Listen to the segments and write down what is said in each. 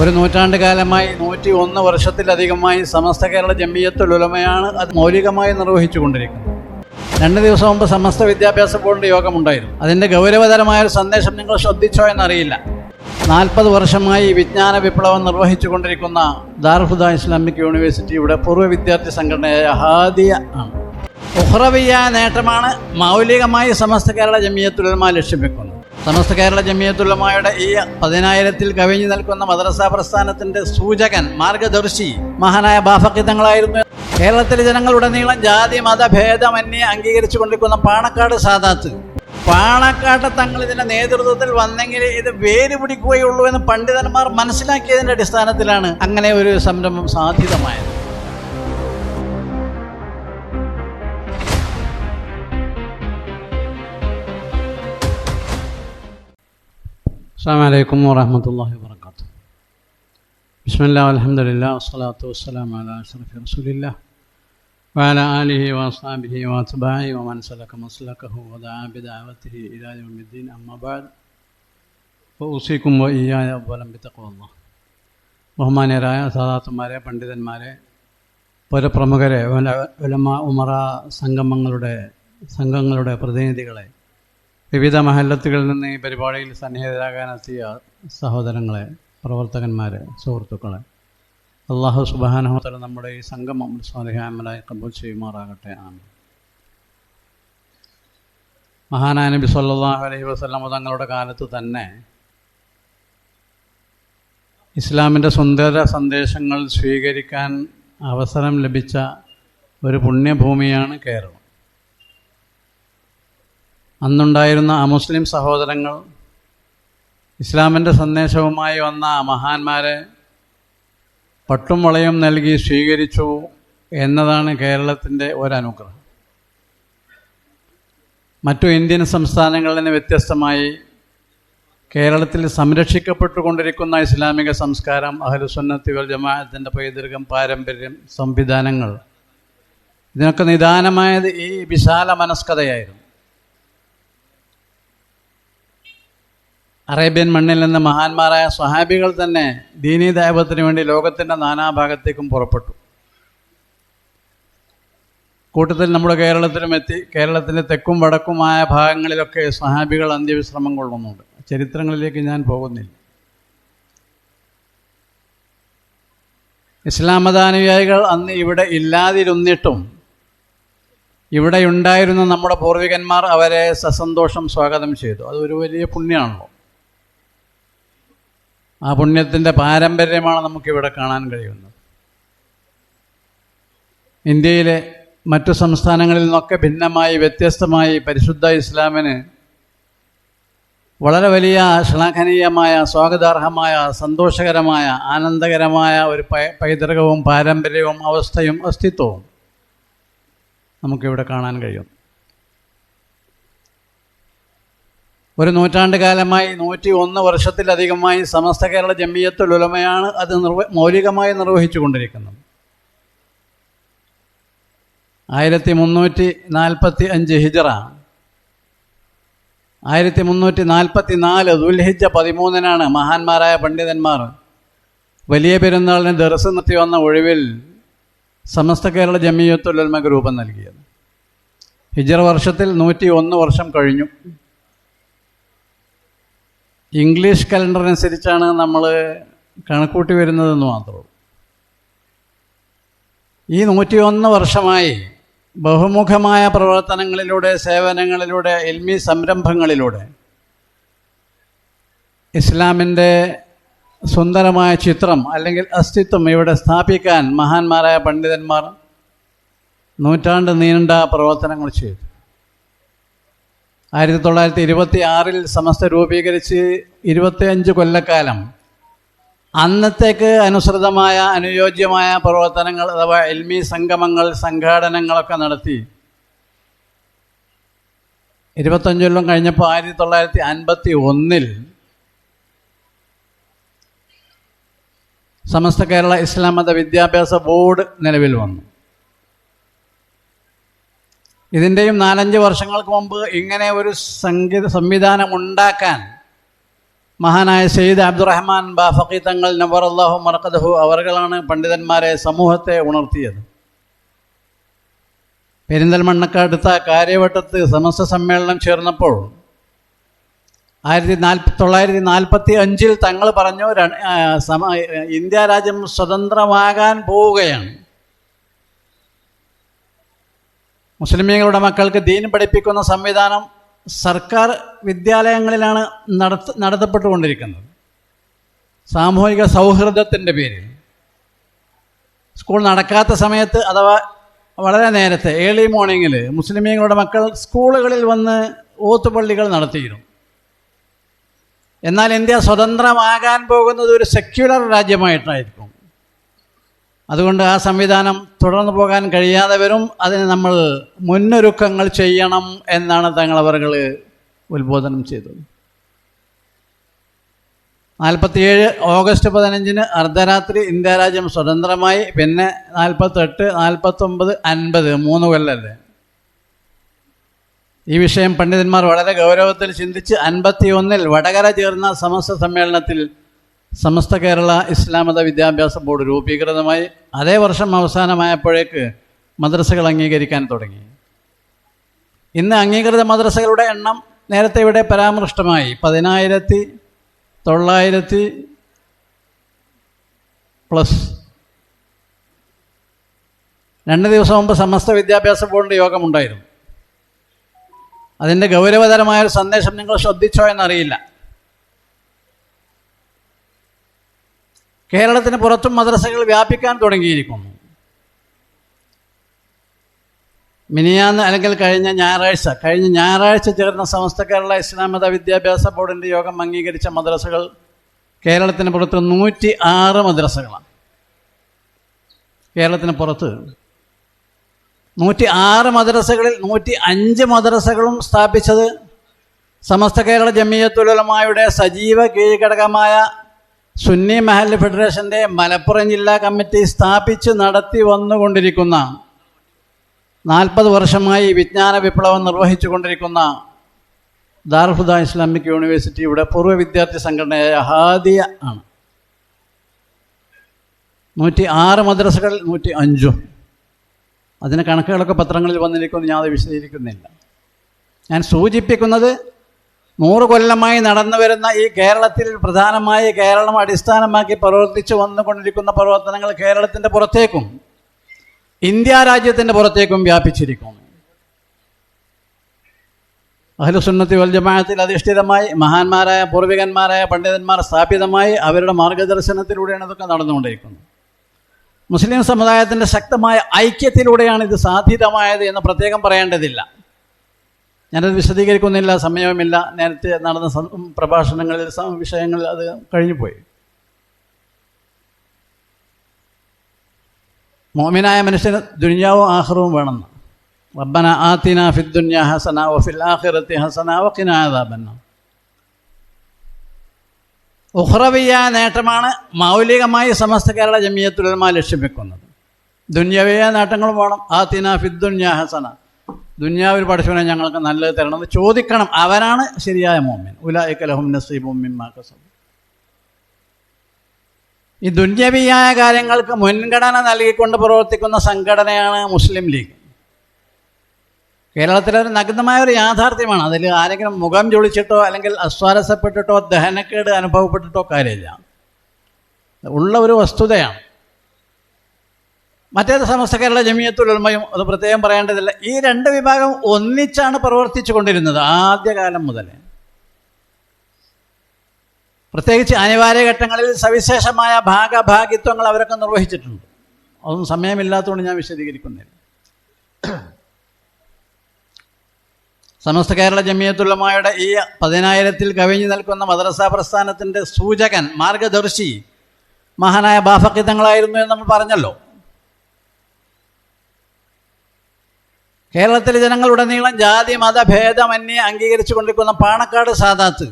ഒരു നൂറ്റാണ്ട് കാലമായി നൂറ്റി ഒന്ന് വർഷത്തിലധികമായി സമസ്ത കേരള ജമ്മിയത്തുൽ ഉലമയാണ് അത് മൗലികമായി നിർവഹിച്ചുകൊണ്ടിരിക്കുന്നത്. രണ്ട് ദിവസം മുമ്പ് സമസ്ത വിദ്യാഭ്യാസ ബോർഡിന്റെ യോഗമുണ്ടായിരുന്നു. അതിന്റെ ഗൗരവതരമായ ഒരു സന്ദേശം നിങ്ങൾ ശ്രദ്ധിച്ചോ എന്നറിയില്ല. നാൽപ്പത് വർഷമായി വിജ്ഞാന വിപ്ലവം നിർവഹിച്ചുകൊണ്ടിരിക്കുന്ന ദാർഹുദ ഇസ്ലാമിക് യൂണിവേഴ്സിറ്റിയുടെ പൂർവ വിദ്യാർത്ഥി സംഘടനയായ ഹാദിയ ആണ്. ഉഹ്റവിയ നേട്ടമാണ് മൗലികമായി സമസ്ത കേരള ജമിയത്തുലമ ലക്ഷ്യം വെക്കുന്നത്. സമസ്ത കേരള ജമിയത്തുലമയുടെ ഈ പതിനായിരത്തിൽ കവിഞ്ഞു നിൽക്കുന്ന മദ്രസ പ്രസ്ഥാനത്തിന്റെ സൂചകൻ മാർഗദർശി മഹാനായ ബാഫക്കിതങ്ങളായിരുന്നു കേരളത്തിലെ ജനങ്ങളുടനീളം ജാതി മത ഭേദമന്യേ അംഗീകരിച്ചു കൊണ്ടിരിക്കുന്ന പാണക്കാട് സാദാത്ത്. പാണക്കാട്ട് തങ്ങൾ ഇതിന്റെ നേതൃത്വത്തിൽ വന്നെങ്കിൽ ഇത് വേര് പിടിക്കുകയുള്ളൂ എന്ന് പണ്ഡിതന്മാർ മനസ്സിലാക്കിയതിന്റെ അടിസ്ഥാനത്തിലാണ് അങ്ങനെ ഒരു സംരംഭം സാധ്യതമായത് السلام عليكم ورحمة الله وبركاته بسم الله والحمد لله والصلاة والسلام على أشرف رسول الله وعلى آله وأصحابه وأتباعه ومن سلك مسلكه ودعا بدعوته إلى يوم الدين أما بعد فأوصيكم وإياي أولا بتقوى الله ബഹുമാന്യരായ സാധാത്തുമാരെ പണ്ഡിതന്മാരെ പുരപ്രമുഖരെ ഉല- ഉലമ ഉമറ സംഗമങ്ങളുടെ സംഘങ്ങളുടെ പ്രതിനിധികളെ വിവിധ മഹല്ലത്തുകളിൽ നിന്ന് ഈ പരിപാടിയിൽ സന്നിഹിതരാകാനെത്തിയ സഹോദരങ്ങളെ പ്രവർത്തകന്മാരെ സുഹൃത്തുക്കളെ അള്ളാഹു സുബാനഹോത്തല നമ്മുടെ ഈ സംഗമം സ്വാധിഹാമലായി കബൂൽ ചെയ്യുമാറാകട്ടെ. ആണ് മഹാനായ നബി സല്ലാഹു അലൈഹി വസ്ലാം തങ്ങളുടെ കാലത്ത് തന്നെ ഇസ്ലാമിന്റെ സുന്ദര സന്ദേശങ്ങൾ സ്വീകരിക്കാൻ അവസരം ലഭിച്ച ഒരു പുണ്യഭൂമിയാണ് കേരളം. അന്നുണ്ടായിരുന്ന ആ മുസ്ലിം സഹോദരങ്ങൾ ഇസ്ലാമിന്റെ സന്ദേശവുമായി വന്ന മഹാന്മാരെ പട്ടും വളയും നൽകി സ്വീകരിച്ചു എന്നതാണ് കേരളത്തിന്റെ ഒരനുഗ്രഹം. മറ്റു ഇന്ത്യൻ സംസ്ഥാനങ്ങളിൽ നിന്ന് വ്യത്യസ്തമായി കേരളത്തിൽ സംരക്ഷിക്കപ്പെട്ടുകൊണ്ടിരിക്കുന്ന ഇസ്ലാമിക സംസ്കാരം അഹലുസുന്നത്തി വൽ ജമാഅത്തിന്റെ പൈതൃകം പാരമ്പര്യം സംവിധാനങ്ങൾ ഇതിനൊക്കെ നിദാനമായത് ഈ വിശാല മനസ്കതയായിരുന്നു അറേബ്യൻ മണ്ണിൽ നിന്ന് മഹാന്മാരായ സ്വഹാബികൾ തന്നെ ദീനീ ദൈവത്തിന് വേണ്ടി ലോകത്തിന്റെ നാനാഭാഗത്തേക്കും പുറപ്പെട്ടു. കൂട്ടത്തിൽ നമ്മുടെ കേരളത്തിലും എത്തി കേരളത്തിന്റെ തെക്കും വടക്കുമായ ഭാഗങ്ങളിലൊക്കെ സ്വഹാബികൾ അന്ത്യവിശ്രമം കൊള്ളുന്നുണ്ട്. ചരിത്രങ്ങളിലേക്ക് ഞാൻ പോകുന്നില്ല. ഇസ്ലാം മതാനുയായികൾ അന്ന് ഇവിടെ ഇല്ലാതിരുന്നിട്ടും ഇവിടെ ഉണ്ടായിരുന്ന നമ്മുടെ പൂർവികന്മാർ അവരെ സസന്തോഷം സ്വാഗതം ചെയ്തു. അതൊരു വലിയ പുണ്യമാണല്ലോ ആ പുണ്യത്തിന്റെ പാരമ്പര്യമാണ് നമുക്കിവിടെ കാണാൻ കഴിയുന്നത്. ഇന്ത്യയിലെ മറ്റു സംസ്ഥാനങ്ങളിൽ നിന്നൊക്കെ ഭിന്നമായി വ്യത്യസ്തമായി പരിശുദ്ധ ഇസ്ലാമിന് വളരെ വലിയ ശ്ലാഘനീയമായ സ്വാഗതാർഹമായ സന്തോഷകരമായ ആനന്ദകരമായ ഒരു പൈതൃകവും പാരമ്പര്യവും അവസ്ഥയും അസ്തിത്വവും നമുക്കിവിടെ കാണാൻ കഴിയും. ഒരു നൂറ്റാണ്ട് കാലമായി നൂറ്റി ഒന്ന് വർഷത്തിലധികമായി സമസ്ത കേരള ജമ്മിയത്തുൽ ഉലമയാണ് അത് നിർവ മൗലികമായി നിർവഹിച്ചു കൊണ്ടിരിക്കുന്നത് ആയിരത്തി മുന്നൂറ്റി നാൽപ്പത്തി അഞ്ച് ഹിജറ. ആയിരത്തി മുന്നൂറ്റി നാൽപ്പത്തി നാല് ദുൽഹിജ പതിമൂന്നിനാണ് മഹാന്മാരായ പണ്ഡിതന്മാർ വലിയ പെരുന്നാളിന് ദർസ് നിർത്തി വന്ന ഒഴിവിൽ സമസ്ത കേരള ജമിയത്തുൽ ഉലമയ്ക്ക് രൂപം നൽകിയത്. ഹിജറ വർഷത്തിൽ നൂറ്റി ഒന്ന് വർഷം കഴിഞ്ഞു. ഇംഗ്ലീഷ് കലണ്ടർ അനുസരിച്ചാണ് നമ്മൾ കണക്കൂട്ടി വരുന്നതെന്ന് മാത്രം ഈ നൂറ്റിയൊന്ന് വർഷമായി ബഹുമുഖമായ പ്രവർത്തനങ്ങളിലൂടെ സേവനങ്ങളിലൂടെ എൽമി സംരംഭങ്ങളിലൂടെ ഇസ്ലാമിന്റെ സുന്ദരമായ ചിത്രം അല്ലെങ്കിൽ അസ്തിത്വം ഇവിടെ സ്ഥാപിക്കാൻ മഹാന്മാരായ പണ്ഡിതന്മാർ നൂറ്റാണ്ട് നീണ്ട പ്രവർത്തനങ്ങൾ ചെയ്തു. ആയിരത്തി തൊള്ളായിരത്തി ഇരുപത്തി ആറിൽ സമസ്ത രൂപീകരിച്ച് ഇരുപത്തി അഞ്ച് കൊല്ലക്കാലം അന്നത്തേക്ക് അനുസൃതമായ അനുയോജ്യമായ പ്രവർത്തനങ്ങൾ അഥവാ എൽമി സംഗമങ്ങൾ സംഘാടനങ്ങളൊക്കെ നടത്തി. ഇരുപത്തഞ്ച് കൊല്ലം കഴിഞ്ഞപ്പോൾ ആയിരത്തി തൊള്ളായിരത്തി അൻപത്തി ഒന്നിൽ സമസ്ത കേരള ഇസ്ലാം മത വിദ്യാഭ്യാസ ബോർഡ് നിലവിൽ വന്നു. ഇതിന്റെയും നാലഞ്ച് വർഷങ്ങൾക്ക് മുമ്പ് ഇങ്ങനെ ഒരു സംഗീത സംവിധാനം ഉണ്ടാക്കാൻ മഹാനായ സയ്യിദ് അബ്ദുറഹ്മാൻ ബാഫക്കി തങ്ങൾ നബർ അള്ളാഹു മറക്കദഹു അവർകളാണ് പണ്ഡിതന്മാരെ സമൂഹത്തെ ഉണർത്തിയത്. പെരിന്തൽമണ്ണക്കടുത്ത കാര്യവട്ടത്ത് സമസ്ത സമ്മേളനം ചേർന്നപ്പോൾ ആയിരത്തി നാൽപ്പത്തി തൊള്ളായിരത്തി നാൽപ്പത്തി അഞ്ചിൽ തങ്ങൾ പറഞ്ഞു ഇന്ത്യ രാജ്യം സ്വതന്ത്രമാകാൻ പോവുകയാണ്. മുസ്ലിമീങ്ങളുടെ മക്കൾക്ക് ദീൻ പഠിപ്പിക്കുന്ന സംവിധാനം സർക്കാർ വിദ്യാലയങ്ങളിലാണ് നടത്ത നടത്തപ്പെട്ടുകൊണ്ടിരിക്കുന്നത്. സാമൂഹിക സൗഹൃദത്തിന്റെ പേരിൽ. സ്കൂൾ നടക്കാത്ത സമയത്ത് അഥവാ വളരെ നേരത്തെ ഏർലി മോർണിംഗിൽ മുസ്ലിമീങ്ങളുടെ മക്കൾ സ്കൂളുകളിൽ വന്ന് ഓത്തുപള്ളികൾ നടത്തിയിരുന്നു എന്നാൽ ഇന്ത്യ സ്വതന്ത്രമാകാൻ പോകുന്നത് ഒരു സെക്യുലർ രാജ്യമായിട്ടായിരിക്കും. അതുകൊണ്ട് ആ സംവിധാനം തുടർന്നു പോകാൻ കഴിയാതെ വരും. അതിന് നമ്മൾ മുന്നൊരുക്കങ്ങൾ ചെയ്യണം എന്നാണ് തങ്ങൾ അവർകൾ ഉത്ബോധനം ചെയ്തത്. നാൽപ്പത്തിയേഴ് ഓഗസ്റ്റ് പതിനഞ്ചിന് അർദ്ധരാത്രി ഇന്ത്യാരാജ്യം സ്വതന്ത്രമായി. പിന്നെ നാൽപ്പത്തെട്ട് നാൽപ്പത്തൊമ്പത് അൻപത് മൂന്ന് കൊല്ലല്ലേ? ഈ വിഷയം പണ്ഡിതന്മാർ വളരെ ഗൗരവത്തിൽ ചിന്തിച്ച് അൻപത്തി ഒന്നിൽ വടകര ചേർന്ന സമസ്ത സമ്മേളനത്തിൽ സമസ്ത കേരള ഇസ്ലാമത വിദ്യാഭ്യാസ ബോർഡ് രൂപീകൃതമായി അതേ വർഷം അവസാനമായപ്പോഴേക്ക് മദ്രസകൾ അംഗീകരിക്കാൻ തുടങ്ങി. ഇന്ന് അംഗീകൃത മദ്രസകളുടെ എണ്ണം നേരത്തെ ഇവിടെ പരാമൃഷ്ടമായി. പതിനായിരത്തി തൊള്ളായിരത്തി പ്ലസ്. രണ്ട് ദിവസം മുമ്പ് സമസ്ത വിദ്യാഭ്യാസ ബോർഡിന്റെ യോഗമുണ്ടായിരുന്നു. അതിന്റെ ഗൗരവതരമായ ഒരു സന്ദേശം നിങ്ങൾ ശ്രദ്ധിച്ചോ എന്നറിയില്ല. കേരളത്തിന് പുറത്തും മദ്രസകൾ വ്യാപിക്കാൻ തുടങ്ങിയിരിക്കുന്നു. മിനിയാന്ന് അല്ലെങ്കിൽ കഴിഞ്ഞ ഞായറാഴ്ച കഴിഞ്ഞ ഞായറാഴ്ച ചേർന്ന സമസ്ത കേരള ഇസ്ലാം മത വിദ്യാഭ്യാസ ബോർഡിന്റെ യോഗം അംഗീകരിച്ച മദ്രസകൾ കേരളത്തിന് പുറത്ത് നൂറ്റി ആറ് മദ്രസകളാണ്. കേരളത്തിന് പുറത്ത് നൂറ്റി ആറ് മദ്രസകളിൽ നൂറ്റി അഞ്ച് മദ്രസകളും സ്ഥാപിച്ചത് സമസ്ത കേരള ജമിയത്തുലമായുടെ സജീവ കീഴ്ഘടകമായ സുന്നി മഹൽ ഫെഡറേഷന്റെ മലപ്പുറം ജില്ലാ കമ്മിറ്റി സ്ഥാപിച്ച് നടത്തി വന്നുകൊണ്ടിരിക്കുന്ന നാൽപ്പത് വർഷമായി വിജ്ഞാന വിപ്ലവം നിർവഹിച്ചു കൊണ്ടിരിക്കുന്ന ദാർഹുദ ഇസ്ലാമിക് യൂണിവേഴ്സിറ്റിയുടെ പൂർവ വിദ്യാർത്ഥി സംഘടനയായ ഹാദിയ ആണ്. നൂറ്റി ആറ് മദ്രസകൾ നൂറ്റി അഞ്ചും. അതിന് കണക്കുകളൊക്കെ പത്രങ്ങളിൽ വന്നിരിക്കുന്നു ഞാൻ അത് വിശദീകരിക്കുന്നില്ല. ഞാൻ സൂചിപ്പിക്കുന്നത് നൂറ് കൊല്ലമായി നടന്നു വരുന്ന ഈ കേരളത്തിൽ പ്രധാനമായി കേരളം അടിസ്ഥാനമാക്കി പ്രവർത്തിച്ചു വന്നുകൊണ്ടിരിക്കുന്ന പ്രവർത്തനങ്ങൾ കേരളത്തിന്റെ പുറത്തേക്കും ഇന്ത്യ രാജ്യത്തിന്റെ പുറത്തേക്കും വ്യാപിച്ചിരിക്കുന്നു. അഹ്ലുസുന്നത്തി വൽ ജമാഅത്തിൽ അധിഷ്ഠിതമായി മഹാന്മാരായ പൂർവികന്മാരായ പണ്ഡിതന്മാർ സ്ഥാപിതമായി അവരുടെ മാർഗദർശനത്തിലൂടെയാണ് ഇതൊക്കെ നടന്നുകൊണ്ടിരിക്കുന്നത്. മുസ്ലിം സമുദായത്തിന്റെ ശക്തമായ ഐക്യത്തിലൂടെയാണ് ഇത് സാധ്യതമായത് എന്ന് പ്രത്യേകം പറയേണ്ടതില്ല. ഞാനത് വിശദീകരിക്കുന്നില്ല സമയവുമില്ല. നേരത്തെ നടന്ന പ്രഭാഷണങ്ങളിൽ വിഷയങ്ങളിൽ അത് കഴിഞ്ഞുപോയി. മോമിനായ മനുഷ്യന് ദുനിയാവും ആഹ്റവും വേണമെന്ന് റബ്ബന ആത്തിന ഫിദ്ദുന്യ ഹസന വഫിൽ ആഖിറത്തി ഹസന ആദാബന്ന ഉഹ്റവിയ നേട്ടമാണ് മൗലികമായി സമസ്ത കേരള ജമിയത്തുലമ ലക്ഷ്യം വെക്കുന്നത്. ദുന്യവിയ നേട്ടങ്ങളും വേണം. ആത്തിന ഫിദ്ദുന്യ ഹസന. ദുന്യാവിൽ പഠിച്ചവനെ ഞങ്ങൾക്ക് നല്ലത് തരണമെന്ന് ചോദിക്കണം. അവനാണ് ശരിയായ മോമിൻ. ഉലായിക്കലഹും നസീബും ഈ ദുന്യവിയായ കാര്യങ്ങൾക്ക് മുൻഗണന നൽകിക്കൊണ്ട് പ്രവർത്തിക്കുന്ന സംഘടനയാണ് മുസ്ലിം ലീഗ്. കേരളത്തിലെ ഒരു നഗ്നമായ ഒരു യാഥാർത്ഥ്യമാണ്. അതിൽ ആരെങ്കിലും മുഖം ചൊളിച്ചിട്ടോ അല്ലെങ്കിൽ അസ്വാരസ്യപ്പെട്ടിട്ടോ ദഹനക്കേട് അനുഭവപ്പെട്ടിട്ടോ കാര്യമില്ല. ഉള്ള ഒരു വസ്തുതയാണ്. മറ്റേത് സമസ്ത കേരള ജമിയത്തുലമയും അത് പ്രത്യേകം പറയേണ്ടതില്ല. ഈ രണ്ട് വിഭാഗം ഒന്നിച്ചാണ് പ്രവർത്തിച്ചു കൊണ്ടിരുന്നത് ആദ്യകാലം മുതൽ. പ്രത്യേകിച്ച് അനിവാര്യ ഘട്ടങ്ങളിൽ സവിശേഷമായ ഭാഗഭാഗിത്വങ്ങൾ അവരൊക്കെ നിർവഹിച്ചിട്ടുണ്ട്. അതൊന്നും സമയമില്ലാത്തതുകൊണ്ട് ഞാൻ വിശദീകരിക്കുന്നില്ല. സമസ്ത കേരള ജമിയത്തുള്ളമായുടെ ഈ പതിനായിരത്തിൽ കവിഞ്ഞു നിൽക്കുന്ന മദ്രസ പ്രസ്ഥാനത്തിന്റെ സൂചകൻ മാർഗദർശി മഹാനായ ബാഫക്കിത്തങ്ങളായിരുന്നു എന്ന് നമ്മൾ പറഞ്ഞല്ലോ. കേരളത്തിലെ ജനങ്ങളുടനീളം ജാതി മത ഭേദമന്യേ അംഗീകരിച്ചു കൊണ്ടിരിക്കുന്ന പാണക്കാട് സാദാത്ത്.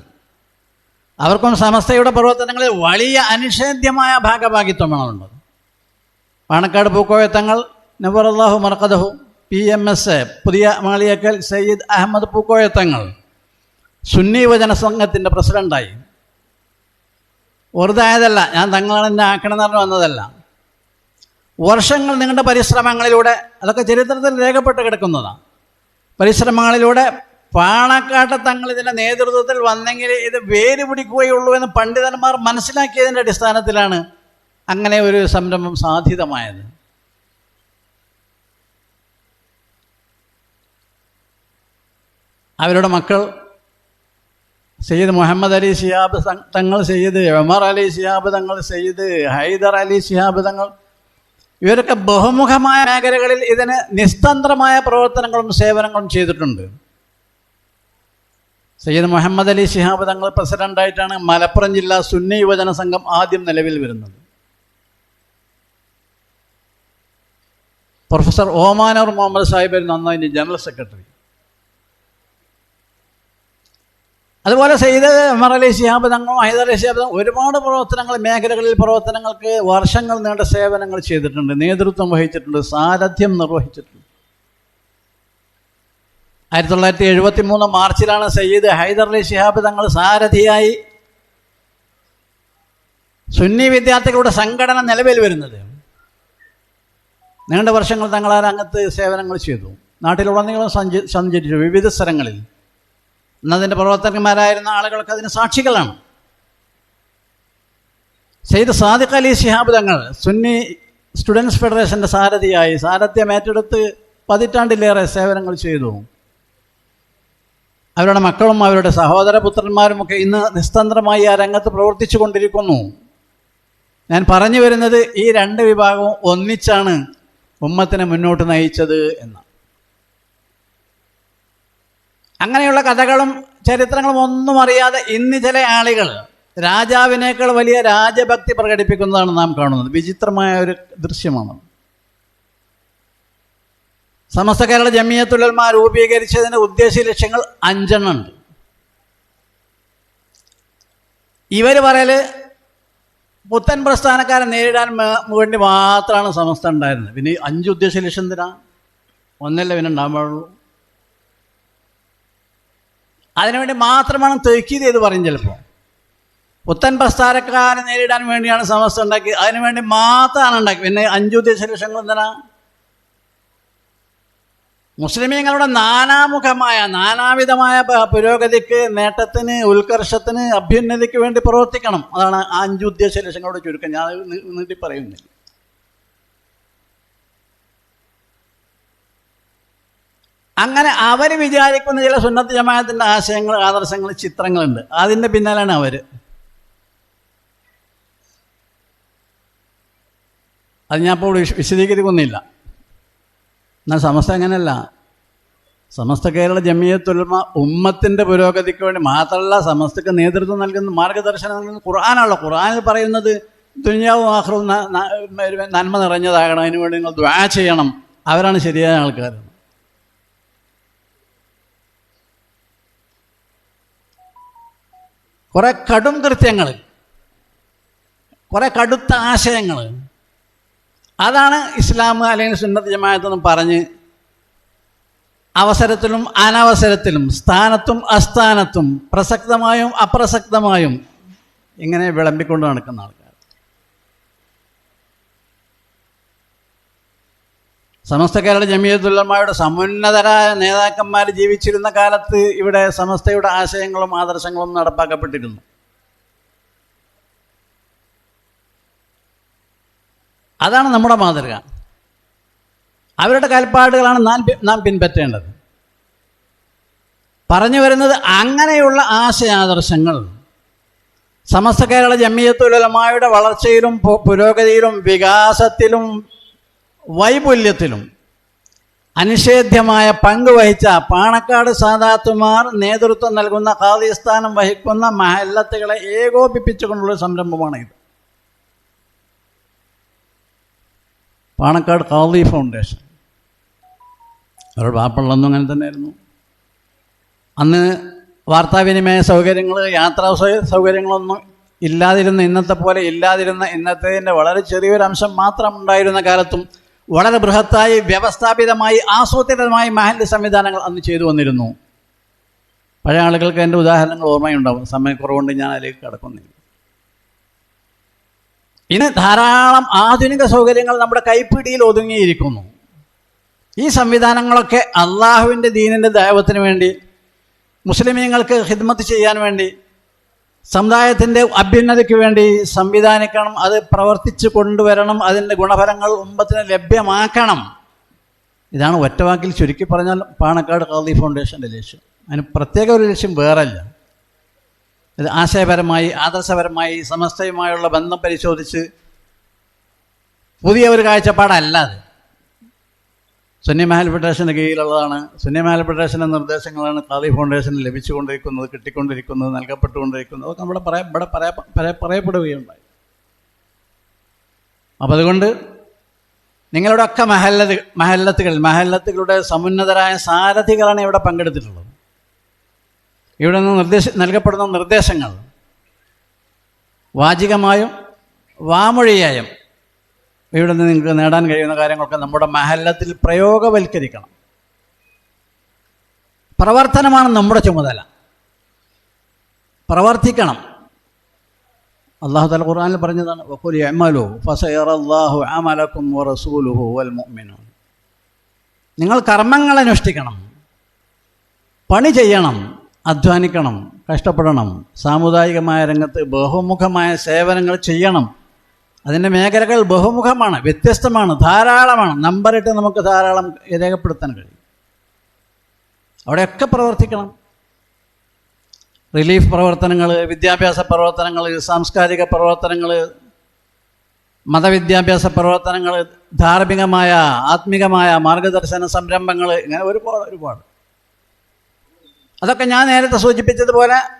അവർക്കും സമസ്തയുടെ പ്രവർത്തനങ്ങളിൽ വലിയ അനിഷേധ്യമായ ഭാഗഭാഗിത്വമാണുള്ളത്. പാണക്കാട് പൂക്കോയത്തങ്ങൾ നബറല്ലാഹു മർക്കദഹു പി എം എസ് എ പുതിയ മാളിയക്കൽ സയ്യിദ് അഹമ്മദ് പൂക്കോയത്തങ്ങൾ സുന്നി യുവജന സംഘത്തിന്റെ പ്രസിഡന്റായി വെറുതായതല്ല ഞാൻ തങ്ങളാണ് എന്നെ ആക്കണമെന്ന് പറഞ്ഞു വന്നതല്ല. വർഷങ്ങൾ നിങ്ങളുടെ പരിശ്രമങ്ങളിലൂടെ അതൊക്കെ ചരിത്രത്തിൽ രേഖപ്പെട്ട് കിടക്കുന്നതാണ്. പരിശ്രമങ്ങളിലൂടെ പാണക്കാട്ട് തങ്ങൾ ഇതിന്റെ നേതൃത്വത്തിൽ വന്നെങ്കിൽ ഇത് വേര് പിടിക്കുകയുള്ളൂ എന്ന് പണ്ഡിതന്മാർ മനസ്സിലാക്കിയതിന്റെ അടിസ്ഥാനത്തിലാണ് അങ്ങനെ ഒരു സംരംഭം സാധ്യതമായത് അവരുടെ മക്കൾ സയ്യിദ് മുഹമ്മദ് അലി സിയാബ് തങ്ങൾ സയ്യിദ് ഉമർ അലി സിയാബ് തങ്ങൾ സയ്യിദ് ഹൈദർ അലി സിയാബ് തങ്ങൾ ഇവരൊക്കെ ബഹുമുഖമായ മേഖലകളിൽ ഇതിന് നിസ്തന്ത്രമായ പ്രവർത്തനങ്ങളും സേവനങ്ങളും ചെയ്തിട്ടുണ്ട്. സയ്യിദ് മുഹമ്മദ് അലി ഷിഹാബ് തങ്ങൾ പ്രസിഡന്റായിട്ടാണ് മലപ്പുറം ജില്ലാ സുന്നി യുവജന സംഘം ആദ്യം നിലവിൽ വരുന്നത്. പ്രൊഫസർ ഓമാനൂർ മുഹമ്മദ് സാഹിബ് നന്നായി ജനറൽ സെക്രട്ടറി. അതുപോലെ സയ്യിദ് ഉമർ അലി ശിഹാബ് തങ്ങളും ഹൈദർ അലി ശിഹാബ് തങ്ങളും ഒരുപാട് പ്രവർത്തനങ്ങൾ മേഖലകളിൽ പ്രവർത്തനങ്ങൾക്ക് വർഷങ്ങൾ നീണ്ട സേവനങ്ങൾ ചെയ്തിട്ടുണ്ട് നേതൃത്വം വഹിച്ചിട്ടുണ്ട് സാരഥ്യം നിർവഹിച്ചിട്ടുണ്ട്. ആയിരത്തി തൊള്ളായിരത്തി എഴുപത്തി മൂന്ന് മാർച്ചിലാണ് സയ്യിദ് ഹൈദർ അലി ശിഹാബ് തങ്ങൾ സാരഥിയായി സുന്നി വിദ്യാർത്ഥികളുടെ സംഘടന നിലവിൽ വരുന്നത്. നീണ്ട വർഷങ്ങൾ തങ്ങളാരംഗത്ത് സേവനങ്ങൾ ചെയ്തു. നാട്ടിലുടനീളം സഞ്ചി സഞ്ചരിച്ചു. വിവിധ സ്ഥലങ്ങളിൽ എന്നതിന്റെ പ്രവർത്തകന്മാരായിരുന്ന ആളുകൾക്ക് അതിന് സാക്ഷികളാണ്. സെയ്ദ് സാദിഖ് അലി ശിഹാബ് തങ്ങൾ സുന്നി സ്റ്റുഡൻസ് ഫെഡറേഷന്റെ സാരഥിയായി സാരഥ്യം ഏറ്റെടുത്ത് പതിറ്റാണ്ടിലേറെ സേവനങ്ങൾ ചെയ്തു. അവരുടെ മക്കളും അവരുടെ സഹോദര പുത്രന്മാരുമൊക്കെ ഇന്ന് നിസ്തന്ത്രമായി ആ രംഗത്ത് പ്രവർത്തിച്ചു കൊണ്ടിരിക്കുന്നു. ഞാൻ പറഞ്ഞു വരുന്നത് ഈ രണ്ട് വിഭാഗവും ഒന്നിച്ചാണ് ഉമ്മത്തിനെ മുന്നോട്ട് നയിച്ചത് എന്ന്. അങ്ങനെയുള്ള കഥകളും ചരിത്രങ്ങളും ഒന്നും അറിയാതെ ഇന്ന് ചില ആളുകൾ രാജാവിനേക്കാൾ വലിയ രാജഭക്തി പ്രകടിപ്പിക്കുന്നതാണ് നാം കാണുന്നത്. വിചിത്രമായ ഒരു ദൃശ്യമാണ്. സമസ്ത കേരള ജമിയത്തുലന്മാ രൂപീകരിച്ചതിന്റെ ഉദ്ദേശ ലക്ഷ്യങ്ങൾ അഞ്ചെണ്ണം ഉണ്ട് ഇവർ പറയൽ പുത്തൻ പ്രസ്ഥാനക്കാരെ നേരിടാൻ വേണ്ടി മാത്രമാണ് സമസ്ത ഉണ്ടായിരുന്നത്. പിന്നെ അഞ്ച് ഉദ്ദേശ ലക്ഷ്യം എന്തിനാ? ഒന്നല്ലേ പിന്നെ ഉണ്ടാകാൻ പാടുള്ളൂ അതിനുവേണ്ടി മാത്രമാണ് തെക്കീത് ചെയ്ത് പറയും ചിലപ്പോൾ പുത്തൻ പ്രസ്ഥാനക്കാരെ നേരിടാൻ വേണ്ടിയാണ് സമസ്ത ഉണ്ടാക്കി അതിനുവേണ്ടി മാത്രമാണ് ഉണ്ടാക്കി പിന്നെ അഞ്ചു ദശലക്ഷങ്ങൾ എന്തിനാ? മുസ്ലിമീങ്ങളുടെ നാനാമുഖമായ നാനാവിധമായ പുരോഗതിക്ക് നേട്ടത്തിന് ഉത്കർഷത്തിന് അഭ്യുന്നതിക്ക് വേണ്ടി പ്രവർത്തിക്കണം. അതാണ് ആ അഞ്ചു ഉദ്ദേശ ലക്ഷ്യങ്ങളുടെ ചുരുക്കം. ഞാൻ നീട്ടി പറയുന്നില്ല. അങ്ങനെ അവർ വിചാരിക്കുന്ന ചില സുന്നത്ത് ജമാഅത്തിന്റെ ആശയങ്ങൾ ആദർശങ്ങൾ ചിത്രങ്ങളുണ്ട്. അതിന്റെ പിന്നാലാണ് അവർ അത് ഞാൻ ഇപ്പോൾ വിശ- വിശദീകരിക്കുന്നില്ല. എന്നാൽ സമസ്ത അങ്ങനെയല്ല. സമസ്ത കേരള ജമിയത്തുലമ ഉമ്മത്തിന്റെ പുരോഗതിക്ക് വേണ്ടി മാത്രമല്ല സമസ്തക്ക് നേതൃത്വം നൽകുന്ന മാർഗദർശനം നൽകുന്ന ഖുർആാനാണല്ലോ. ഖുർആാനിൽ പറയുന്നത് ദുനിയാവും ആഹ്റവും നന്മ നിറഞ്ഞതാകണം. അതിനു വേണ്ടി നിങ്ങൾ ദ്വാ ചെയ്യണം. അവരാണ് ശരിയായ ആൾക്കാർ കുറെ കടും കൃത്യങ്ങൾ കുറേ കടുത്ത ആശയങ്ങൾ അതാണ് ഇസ്ലാം അല്ലെങ്കിൽ സുന്നത്ത് ജമാഅത്തെന്ന് പറഞ്ഞ് അവസരത്തിലും അനവസരത്തിലും സ്ഥാനത്തും അസ്ഥാനത്തും പ്രസക്തമായും അപ്രസക്തമായും ഇങ്ങനെ വിളമ്പിക്കൊണ്ട് നടക്കുന്ന ആൾക്കാർ സമസ്ത കേരള ജമിയത്തുല്ലമ്മയുടെ സമുന്നതരായ നേതാക്കന്മാർ ജീവിച്ചിരുന്ന കാലത്ത് ഇവിടെ സമസ്തയുടെ ആശയങ്ങളും ആദർശങ്ങളും നടപ്പാക്കപ്പെട്ടിരുന്നു. അതാണ് നമ്മുടെ മാതൃക. അവരുടെ കാൽപ്പാടുകളാണ് നാം നാം പിൻപറ്റേണ്ടത്. പറഞ്ഞു വരുന്നത് അങ്ങനെയുള്ള ആശയാദർശങ്ങൾ സമസ്ത കേരള ജമിയത്തുലമായുടെ വളർച്ചയിലും പുരോഗതിയിലും വികാസത്തിലും വൈപുല്യത്തിലും അനിഷേധ്യമായ പങ്ക് വഹിച്ച പാണക്കാട് സാദാത്തുമാർ നേതൃത്വം നൽകുന്ന ഖാദിസ്ഥാനം വഹിക്കുന്ന മഹല്ലത്തുകളെ ഏകോപിപ്പിച്ചുകൊണ്ടുള്ള സംരംഭമാണ് ഇത്. പാണക്കാട് ഖാദി ഫൗണ്ടേഷൻ. അവരുടെ പാപ്പള്ളൊന്നും അങ്ങനെ തന്നെയായിരുന്നു. അന്ന് വാർത്താവിനിമയ സൗകര്യങ്ങൾ യാത്രാ സൗകര്യങ്ങളൊന്നും ഇല്ലാതിരുന്ന ഇന്നത്തെ പോലെ ഇല്ലാതിരുന്ന ഇന്നത്തേതിന്റെ വളരെ ചെറിയൊരു അംശം മാത്രം ഉണ്ടായിരുന്ന കാലത്തും വളരെ ബൃഹത്തായി വ്യവസ്ഥാപിതമായി ആസൂത്രിതമായി മഹല്ല് സംവിധാനങ്ങൾ അന്ന് ചെയ്തു വന്നിരുന്നു. പഴയ ആളുകൾക്ക് എന്റെ ഉദാഹരണങ്ങൾ ഓർമ്മയുണ്ടാവും. സമയക്കുറവുകൊണ്ട് ഞാൻ അതിലേക്ക് കടക്കുന്നില്ല. ഇന്ന് ധാരാളം ആധുനിക സൗകര്യങ്ങൾ നമ്മുടെ കൈപ്പിടിയിൽ ഒതുങ്ങിയിരിക്കുന്നു. ഈ സംവിധാനങ്ങളൊക്കെ അള്ളാഹുവിന്റെ ദീനിന്റെ ദൈവത്തിന് വേണ്ടി മുസ്ലിമീങ്ങൾക്ക് ഹിദ്മത്ത് ചെയ്യാൻ വേണ്ടി സമുദായത്തിന്റെ അഭ്യുന്നതിക്ക് വേണ്ടി സംവിധാനിക്കണം അത് പ്രവർത്തിച്ചു കൊണ്ടുവരണം അതിന്റെ ഗുണഫലങ്ങൾ ഉമ്പത്തിന് ലഭ്യമാക്കണം. ഇതാണ് ഒറ്റവാക്കിൽ ചുരുക്കി പറഞ്ഞാൽ പാണക്കാട് ഖാദി ഫൗണ്ടേഷന്റെ ലക്ഷ്യം. അതിന് പ്രത്യേക ഒരു ലക്ഷ്യം വേറല്ല. ഇത് ആശയപരമായി ആദർശപരമായി സമസ്തയുമായുള്ള ബന്ധം പരിശോധിച്ച് പുതിയ ഒരു കാഴ്ചപ്പാടല്ല അത്. സുന്നി മഹൽ ഫെഡറേഷന്റെ കീഴിലുള്ളതാണ്. സുന്നി മഹൽ ഫെഡറേഷന്റെ നിർദ്ദേശങ്ങളാണ് ഖാദി ഫൗണ്ടേഷന് ലഭിച്ചുകൊണ്ടിരിക്കുന്നത് കിട്ടിക്കൊണ്ടിരിക്കുന്നത് നൽകപ്പെട്ടുകൊണ്ടിരിക്കുന്നത്. അതൊക്കെ നമ്മുടെ പറയാ ഇവിടെ പറയാ പറയപ്പെടുകയുണ്ടായി. അപ്പം അതുകൊണ്ട് നിങ്ങളുടെ ഒക്കെ മഹല്ലത് മഹല്ലത്തുകൾ മഹല്ലത്തുകളുടെ സമുന്നതരായ സാരഥികളാണ് ഇവിടെ പങ്കെടുത്തിട്ടുള്ളത്. ഇവിടെ നിന്ന് നിർദ്ദേശ നൽകപ്പെടുന്ന നിർദ്ദേശങ്ങൾ വാചികമായും വാമൊഴിയായും ഇവിടെ നിന്ന് നിങ്ങൾക്ക് നേടാൻ കഴിയുന്ന കാര്യങ്ങളൊക്കെ നമ്മുടെ മഹല്ലത്തിൽ പ്രയോഗവൽക്കരിക്കണം. പ്രവർത്തനമാണ് നമ്മുടെ ചുമതല. പ്രവർത്തിക്കണം. അള്ളാഹു തല ഖുർആാനിൽ പറഞ്ഞതാണ് ഫസയറല്ലാഹു അമലക്കും വറസൂലുഹു നിങ്ങൾ കർമ്മങ്ങൾ അനുഷ്ഠിക്കണം. പണി ചെയ്യണം അധ്വാനിക്കണം കഷ്ടപ്പെടണം സാമുദായികമായ രംഗത്ത് ബഹുമുഖമായ സേവനങ്ങൾ ചെയ്യണം. അതിന്റെ മേഖലകൾ ബഹുമുഖമാണ് വ്യത്യസ്തമാണ് ധാരാളമാണ്. നമ്പറിട്ട് നമുക്ക് ധാരാളം രേഖപ്പെടുത്താൻ കഴിയും. അവിടെയൊക്കെ പ്രവർത്തിക്കണം. റിലീഫ് പ്രവർത്തനങ്ങൾ വിദ്യാഭ്യാസ പ്രവർത്തനങ്ങൾ സാംസ്കാരിക പ്രവർത്തനങ്ങൾ മതവിദ്യാഭ്യാസ പ്രവർത്തനങ്ങൾ ധാർമ്മികമായ ആത്മീകമായ മാർഗദർശന സംരംഭങ്ങൾ ഇങ്ങനെ ഒരുപാട് ഒരുപാട്. അതൊക്കെ ഞാൻ നേരത്തെ സൂചിപ്പിച്ചതുപോലെ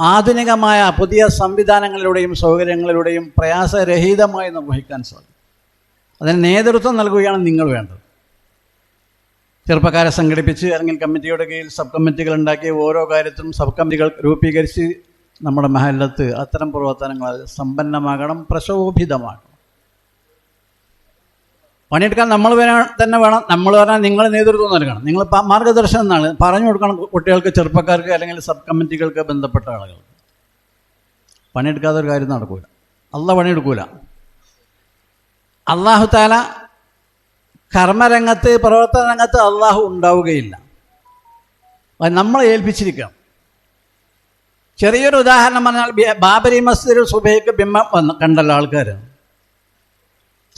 ആധുനികമായ പുതിയ സംവിധാനങ്ങളിലൂടെയും സൗകര്യങ്ങളിലൂടെയും പ്രയാസരഹിതമായി നിർവഹിക്കാൻ സാധിക്കും. അതിന് നേതൃത്വം നൽകുകയാണ് നിങ്ങൾ വേണ്ടത്. ചെറുപ്പക്കാരെ സംഘടിപ്പിച്ച് അല്ലെങ്കിൽ കമ്മിറ്റിയുടെ കീഴിൽ സബ് കമ്മിറ്റികൾ ഉണ്ടാക്കി ഓരോ കാര്യത്തിലും സബ് കമ്മിറ്റികൾ രൂപീകരിച്ച് നമ്മുടെ മഹല്ലത്ത് അത്തരം പ്രവർത്തനങ്ങൾ സമ്പന്നമാകണം പ്രശോഭിതമാകണം. പണിയെടുക്കാൻ നമ്മൾ തന്നെ വേണം. നമ്മൾ പറഞ്ഞാൽ നിങ്ങൾ നേതൃത്വം നൽകണം. നിങ്ങൾ മാർഗദർശനം എന്നാണ് പറഞ്ഞു കൊടുക്കണം കുട്ടികൾക്ക് ചെറുപ്പക്കാർക്ക് അല്ലെങ്കിൽ സബ് കമ്മിറ്റികൾക്ക് ബന്ധപ്പെട്ട ആളുകൾ പണിയെടുക്കാതെ ഒരു കാര്യം നടക്കൂല. അല്ല പണിയെടുക്കൂല. അള്ളാഹു താല കർമ്മരംഗത്ത് പ്രവർത്തന രംഗത്ത് അള്ളാഹു ഉണ്ടാവുകയില്ല നമ്മളെ ഏൽപ്പിച്ചിരിക്കണം ചെറിയൊരു ഉദാഹരണം പറഞ്ഞാൽ ബാബരി മസ്ജിദിൽ സുബൈക്ക് ബിംബം വന്ന് കണ്ടല്ലോ ആൾക്കാർ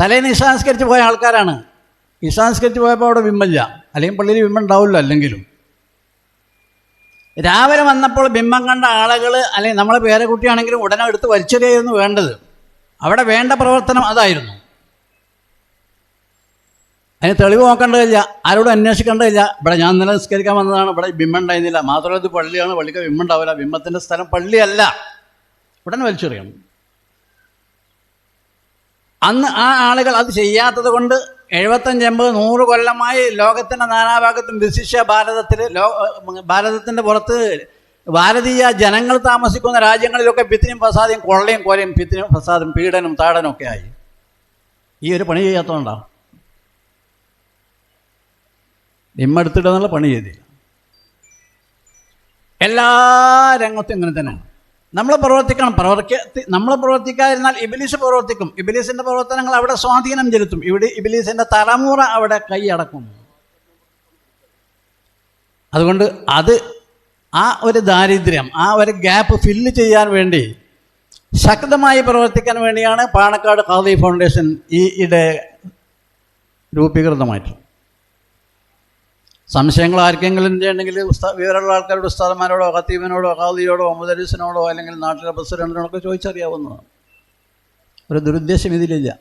തലേന്ന് ഇഷാൻസ്കരിച്ച് പോയ ആൾക്കാരാണ്. ഇഷാൻസ്കരിച്ച് പോയപ്പോൾ അവിടെ ബിംബമില്ല അല്ലെങ്കിൽ പള്ളിയിൽ ബിംബം ഉണ്ടാവില്ല അല്ലെങ്കിലും. രാവിലെ വന്നപ്പോൾ ബിംബം കണ്ട ആളുകൾ അല്ലെങ്കിൽ നമ്മളെ പേരക്കുട്ടിയാണെങ്കിലും ഉടനെ എടുത്ത് വലിച്ചെറിയായിരുന്നു വേണ്ടത്. അവിടെ വേണ്ട പ്രവർത്തനം അതായിരുന്നു. അതിന് തെളിവ് നോക്കേണ്ടതില്ല ആരോടും അന്വേഷിക്കേണ്ടതില്ല ഇവിടെ ഞാൻ ഇന്നലെ നിസ്കരിക്കാൻ വന്നതാണ്. ഇവിടെ ബിംബം ഉണ്ടായിരുന്നില്ല. മാത്രമല്ല ഇത് പള്ളിയാണ്. പള്ളിക്ക് ബിംബം ഉണ്ടാവില്ല. ബിംബത്തിന്റെ സ്ഥലം പള്ളിയല്ല. ഉടനെ വലിച്ചെറിയണം. അന്ന് ആ ആളുകൾ അത് ചെയ്യാത്തത് കൊണ്ട് എഴുപത്തഞ്ച് എൺപത് നൂറ് കൊല്ലമായി ലോകത്തിന്റെ നാനാഭാഗത്തും വിശിഷ്യ ഭാരതത്തിൽ ലോ ഭാരതത്തിന്റെ പുറത്ത് ഭാരതീയ ജനങ്ങൾ താമസിക്കുന്ന രാജ്യങ്ങളിലൊക്കെ ഭിത്തിനും ഫസാദയും കൊള്ളയും കൊലയും ഭിത്തിനും ഫസാദും പീഡനും താടനും ഒക്കെ ആയി. ഈ ഒരു പണി ചെയ്യാത്തതുകൊണ്ടാണ് നിമ്മെടുത്തിട്ടെന്നുള്ള പണി ചെയ്തില്ല. എല്ലാ രംഗത്തും ഇങ്ങനെ തന്നെയാണ്. നമ്മൾ പ്രവർത്തിക്കണം. പ്രവർത്തി നമ്മൾ പ്രവർത്തിക്കാതിരുന്നാൽ ഇബിലീസ് പ്രവർത്തിക്കും. ഇബിലീസിന്റെ പ്രവർത്തനങ്ങൾ അവിടെ സ്വാധീനം ചെലുത്തും. ഇവിടെ ഇബിലീസിന്റെ തലമുറ അവിടെ കൈയടക്കും. അതുകൊണ്ട് അത് ആ ഒരു ദാരിദ്ര്യം ആ ഒരു ഗ്യാപ്പ് ഫില്ല് ചെയ്യാൻ വേണ്ടി ശക്തമായി പ്രവർത്തിക്കാൻ വേണ്ടിയാണ് പാണക്കാട് ഖാദി ഫൗണ്ടേഷൻ ഈ ഇടെ രൂപീകൃതമായിട്ടുള്ളത്. സംശയങ്ങൾ ആർക്കെങ്കിലും ഉണ്ടെങ്കിൽ വിവരമുള്ള ആൾക്കാരോട് ഉസ്താദന്മാരോടോ ഖത്തീബിനോടോ ഖാദിയോടോ മുദരിസിനോടോ അല്ലെങ്കിൽ നാട്ടിലെ പ്രസിഡന്റിനോടൊക്കെ ചോദിച്ചറിയാവുന്നതാണ്. ഒരു ദുരുദ്ദേശം ഇതിലില്ല.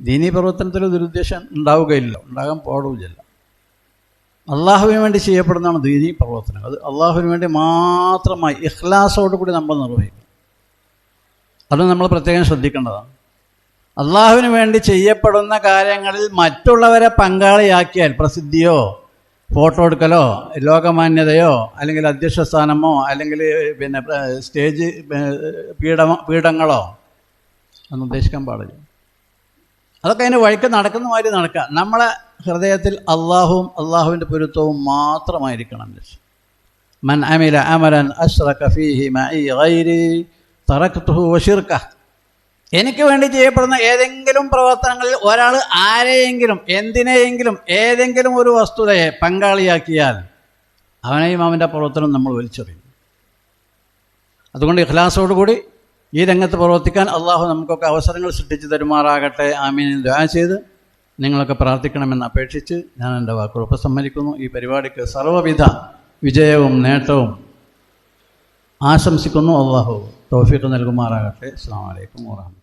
ദീനീ പ്രവർത്തനത്തിൽ ദുരുദ്ദേശം ഉണ്ടാവുകയില്ല. ഉണ്ടാകാൻ പാടുകയില്ല. അള്ളാഹുവിന് വേണ്ടി ചെയ്യപ്പെടുന്നതാണ് ദീനീ പ്രവർത്തനം. അത് അള്ളാഹുവിന് വേണ്ടി മാത്രമായി ഇഖ്ലാസോട് കൂടി നമ്മൾ നിർവഹിക്കും അത് നമ്മൾ പ്രത്യേകം ശ്രദ്ധിക്കേണ്ടതാണ്. അള്ളാഹുവിന് വേണ്ടി ചെയ്യപ്പെടുന്ന കാര്യങ്ങളിൽ മറ്റുള്ളവരെ പങ്കാളിയാക്കിയാൽ പ്രസിദ്ധിയോ ഫോട്ടോ എടുക്കലോ ലോകമാന്യതയോ അല്ലെങ്കിൽ അധ്യക്ഷ സ്ഥാനമോ അല്ലെങ്കിൽ പിന്നെ സ്റ്റേജ് പീഠമോ പീഠങ്ങളോ ഒന്നും ഉദ്ദേശിക്കാൻ പാടില്ല. അതൊക്കെ അതിന് വഴിക്ക് നടക്കുന്ന മാതിരി നടക്കുക. നമ്മളെ ഹൃദയത്തിൽ അള്ളാഹുവും അള്ളാഹുവിന്റെ പൊരുത്തവും മാത്രമായിരിക്കണം. മൻ അമില അമലൻ അഷ്റഖ ഫീഹി മഇ ഗൈരി തറക്തുഹു വശിർക എനിക്ക് വേണ്ടി ചെയ്യപ്പെടുന്ന ഏതെങ്കിലും പ്രവർത്തനങ്ങളിൽ ഒരാൾ ആരെയെങ്കിലും എന്തിനെയെങ്കിലും ഏതെങ്കിലും ഒരു വസ്തുതയെ പങ്കാളിയാക്കിയാൽ അവനെയും അവന്റെ പ്രവർത്തനം നമ്മൾ വലിച്ചെറിയും. അതുകൊണ്ട് ഇഖ്ലാസോടുകൂടി ഈ രംഗത്ത് പ്രവർത്തിക്കാൻ അള്ളാഹു നമുക്കൊക്കെ അവസരങ്ങൾ സൃഷ്ടിച്ചു തരുമാറാകട്ടെ. ആമീൻ. ദ്വാ ചെയ്ത് നിങ്ങളൊക്കെ പ്രാർത്ഥിക്കണമെന്ന് അപേക്ഷിച്ച് ഞാൻ എന്റെ വാക്കുകൾ ഉപസംഹരിക്കുന്നു. ഈ പരിപാടിക്ക് സർവവിധ വിജയവും നേട്ടവും ആശംസിക്കുന്നു. അള്ളാഹു തോഫിക്ക് നൽകുമാറാകട്ടെ. അസ്സാം വലൈക്കും വാഹമത്ത്